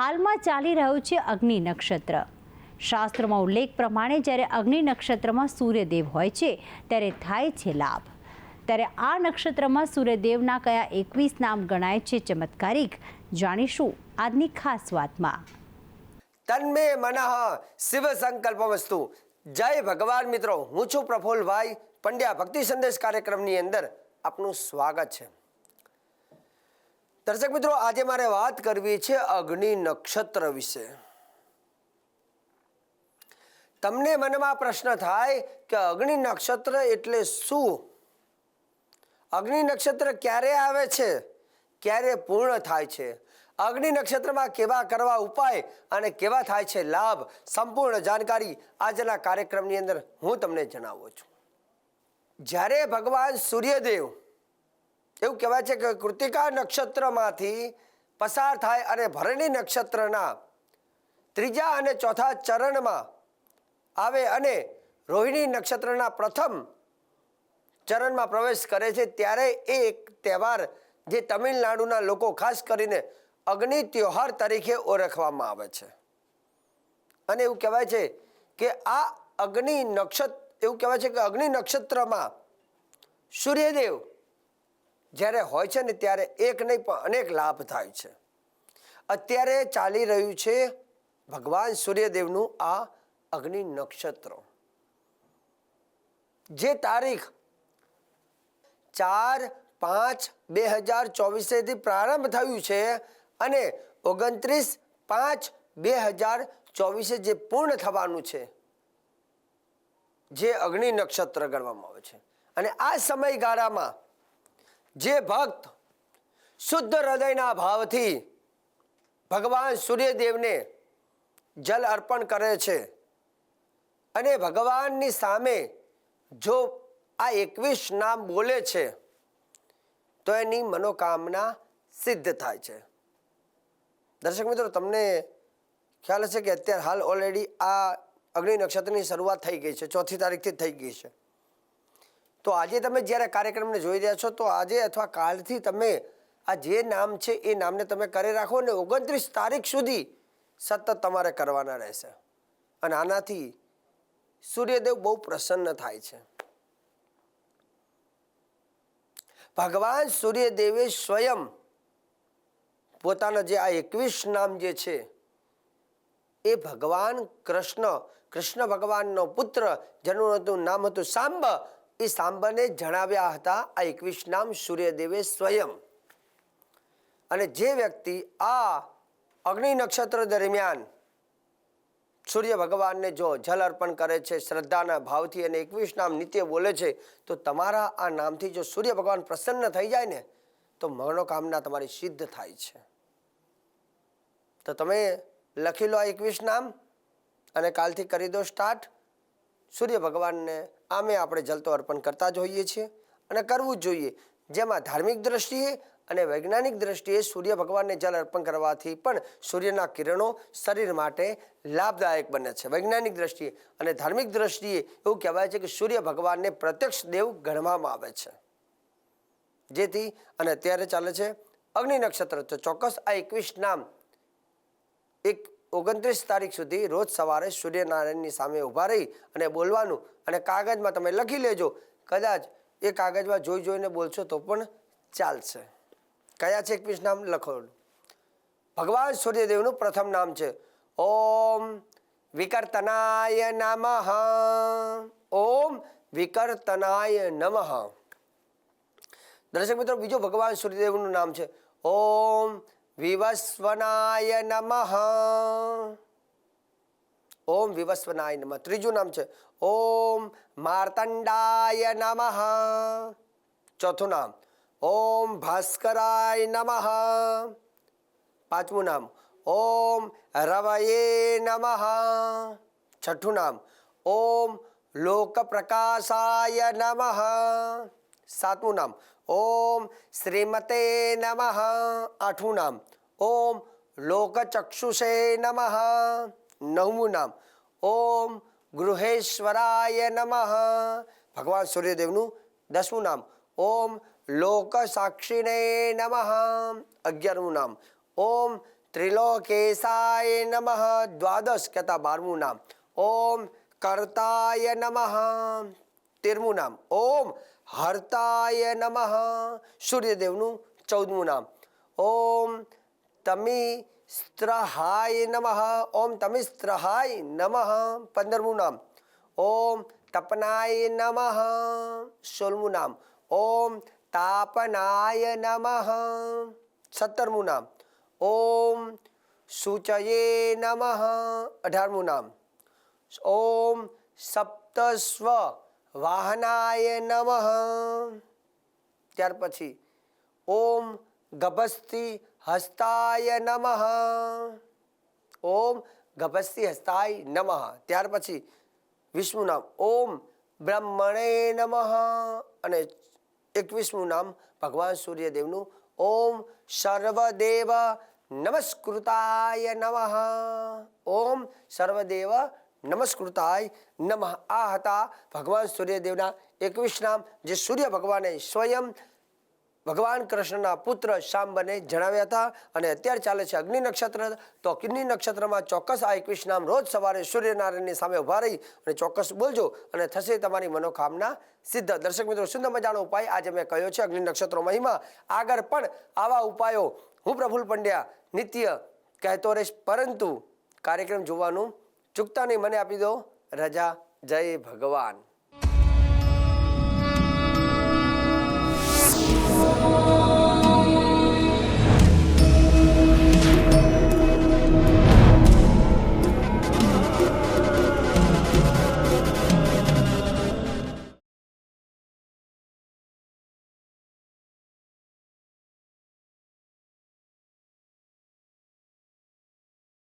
હાલમાં ચાલી રહ્યું છે અગ્નિ નક્ષત્ર. શાસ્ત્રમાં ઉલ્લેખ પ્રમાણે જ્યારે અગ્નિ નક્ષત્રમાં સૂર્યદેવ હોય છે, ત્યારે થાય છે લાભ. ત્યારે આ નક્ષત્રમાં સૂર્યદેવના કયા એકવીસ નામ ગણાય છે ચમત્કારિક, જાણીશું આજની ખાસ વાતમાં. તન્મે મનઃ શિવ સંકલ્પ વસ્તુ જય ભગવાન મિત્રો, હું છું પ્રફુલભાઈ પંડ્યા ભક્તિ સંદેશ કાર્યક્રમની અંદર આપનું સ્વાગત છે. દર્શક મિત્રો, આજે મારે વાત કરવી છે અગ્નિ નક્ષત્ર વિશે. તમને મનમાં પ્રશ્ન થાય કે અગ્નિ નક્ષત્ર એટલે શું? અગ્નિ નક્ષત્ર ક્યારે આવે છે? ક્યારે પૂર્ણ થાય છે? અગ્નિ નક્ષત્રમાં કેવા કરવા ઉપાય અને કેવા થાય છે લાભ? સંપૂર્ણ જાણકારી આજના કાર્યક્રમની અંદર હું તમને જણાવું છું. જ્યારે ભગવાન સૂર્યદેવ એવું કહેવાય છે કે કૃતિકા નક્ષત્રમાંથી પસાર થાય અને ભરણી નક્ષત્રના ત્રીજા અને ચોથા ચરણમાં આવે અને રોહિણી નક્ષત્રના પ્રથમ ચરણમાં પ્રવેશ કરે છે, ત્યારે એ એક તહેવાર જે તમિલનાડુના લોકો ખાસ કરીને અગ્નિ ત્યોહાર તરીકે ઓળખવામાં આવે છે. અને એવું કહેવાય છે કે આ અગ્નિ નક્ષત્ર, એવું કહેવાય છે કે અગ્નિ નક્ષત્રમાં સૂર્યદેવ જ્યારે હોય છે ને ત્યારે એક નહીં, પણ અનેક લાભ થાય છે. અત્યારે ચાલી રહ્યું છે ભગવાન સૂર્યદેવનું આ અગ્નિ નક્ષત્ર. જે તારીખ ચાર પાંચ બે હજાર ચોવીસેથી પ્રારંભ થયું છે અને ઓગણત્રીસ પાંચ બે હજાર ચોવીસે જે પૂર્ણ થવાનું છે, જે અગ્નિ નક્ષત્ર ગણવામાં આવે છે. અને આ સમયગાળામાં જે ભક્ત શુદ્ધ હૃદયના ભાવથી ભગવાન સૂર્યદેવને જલ અર્પણ કરે છે અને ભગવાનની સામે જો આ એકવીસ નામ બોલે છે, તો એની મનોકામના સિદ્ધ થાય છે. દર્શક મિત્રો, તમને ખ્યાલ હશે કે અત્યારે હાલ ઓલરેડી આ અગ્નિ નક્ષત્રની શરૂઆત થઈ ગઈ છે, ચોથી તારીખથી થઈ ગઈ છે. તો આજે તમે જ્યારે કાર્યક્રમને જોઈ રહ્યા છો, તો આજે અથવા કાલથી તમે આ જે નામ છે, એ નામને તમે કરી રાખો ને ઓગણત્રીસ તારીખ સુધી સતત તમારે કરવાના રહેશે. અને આનાથી સૂર્યદેવ બહુ પ્રસન્ન થાય છે. ભગવાન સૂર્યદેવે સ્વયં પોતાના જે આ એકવીસ નામ જે છે, એ ભગવાન કૃષ્ણ કૃષ્ણ ભગવાનનો પુત્ર, જેનું નામ હતું સાંબ એ સાંબાને જણાવ્યા હતા, આ એકવીસ નામ સૂર્યદેવે સ્વયં. અને જે વ્યક્તિ આ અગ્નિ નક્ષત્ર દરમિયાન સૂર્ય ભગવાનને જો જલ અર્પણ કરે છે, શ્રદ્ધાના ભાવથી અને એકવીસ નામ નિત્ય બોલે છે, તો તમારા આ નામથી જો સૂર્ય ભગવાન પ્રસન્ન થઈ જાય ને, તો મનોકામના તમારી સિદ્ધ થાય છે. તો તમે લખી લો આ એકવીસ નામ અને કાલથી કરી દો સ્ટાર્ટ. સૂર્ય ભગવાનને આમે આપણે જલતો અર્પણ કરતા જ હોઈએ છીએ અને કરવું જ જોઈએ. જેમાં ધાર્મિક દ્રષ્ટિએ અને વૈજ્ઞાનિક દ્રષ્ટિએ સૂર્ય ભગવાનને જલ અર્પણ કરવાથી પણ સૂર્યના કિરણો શરીર માટે લાભદાયક બને છે. વૈજ્ઞાનિક દ્રષ્ટિએ અને ધાર્મિક દ્રષ્ટિએ એવું કહેવાય છે કે સૂર્ય ભગવાનને પ્રત્યક્ષ દેવ ગણવામાં આવે છે. જેથી અને અત્યારે ચાલે છે અગ્નિ નક્ષત્ર. તો ચોક્કસ આ એકવીસ નામ એક ઓગણત્રીસ તારીખ સુધી રોજ સવારે સૂર્યનારાયણની સામે ઊભા રહી અને બોલવાનું અને કાગળમાં તમે લખી લેજો. કદાચ એ કાગજમાં જોઈ જોઈને બોલશો તો પણ ચાલશે. કયા છે એકવીસ નામ? લખો. ભગવાન સૂર્યદેવનું પ્રથમ નામ છે. ઓમ વિકર્તનાય નમ. ઓમ વિકર્તનાય નમઃ. દર્શક મિત્રો, બીજું ભગવાન સૂર્યદેવનું નામ છે. ઓમ વિવસ્વનાય નમઃ. ઓમ વિવસ્વનાય નમઃ. ત્રીજું નામ છે ઓમ માર્તંડાય નમઃ. ચોથું નામ ઓમ ભાસ્કરાય નમઃ. પાંચમું નામ ઓમ રવયે નમઃ. છઠ્ઠું નામ ઓમ લોકપ્રકાશાય નમઃ. સાતમું નામ. ઓમ શ્રીમતે નમઃ. આઠમું નામ. ઓમ લોકચક્ષુષે નમઃ. નવમું નામ. ઓમ ગૃહેશ્વરાય નમઃ. ભગવાન સૂર્યદેવનું દસમું નામ. ઓમ લોક સાક્ષીને નમઃ. અગિયારમું નામ. ઓમ ત્રિલોકેશાય નમઃ. દ્વાદશ કહેતા બારમું નામ. ઓમ કર્તાય નમઃ. તેરમું નામ. ઓમ હર્તાય નમઃ. સૂર્યદેવનું ચૌદમું નામ. ઓમ તમિસ્ત્રહાય નમઃ. ઓમ તમિસ્ત્રહાય નમઃ. પંદરમું નામ. ઓમ તપનાય નમઃ. સોળમું નામ. ઓમ તાપનાય નમઃ. સત્તરમું નામ. ઓમ સૂચયે નમઃ. અઢારમું નામ. ઓમ સપ્તસ્વ વાહનાય નમઃ. ત્યાર પછી, ઓમ ગભસ્તી હસ્તાય નમઃ. ઓમ ગભસ્તી હસ્તાય નમઃ. ત્યાર પછી, વિષ્ણુ નામ ઓમ બ્રહ્મણે નમઃ. અને એકવીસમું નામ ભગવાન સૂર્યદેવનું ઓમ સર્વદેવ નમસ્કૃતાય નમઃ. ઓમ સર્વદેવ નમસ્કૃતાય નમઃ. આ હતા ભગવાન સૂર્યદેવના એકવીસ નામ, જે સૂર્ય ભગવાને સ્વયં ભગવાન કૃષ્ણના પુત્ર શાંબને જણાવ્યા હતા અને અત્યારે ચાલે છે અગ્નિ નક્ષત્ર. તો અગ્નિ નક્ષત્રમાં ચોક્કસ આ એકવીસ નામ રોજ સવારે સૂર્યનારાયણની સામે ઊભા રહી અને ચોક્કસ બોલજો અને થશે તમારી મનોકામના સિદ્ધ. દર્શક મિત્રો, સુંદર મજાનો ઉપાય આજે મેં કહ્યો છે અગ્નિ નક્ષત્રો મહિમા. આગળ પણ આવા ઉપાયો હું પ્રફુલ પંડ્યા નિત્ય કહેતો રહીશ. પરંતુ કાર્યક્રમ જોવાનું ચૂકતા નહીં. મને આપી દો. રજા. જય ભગવાન.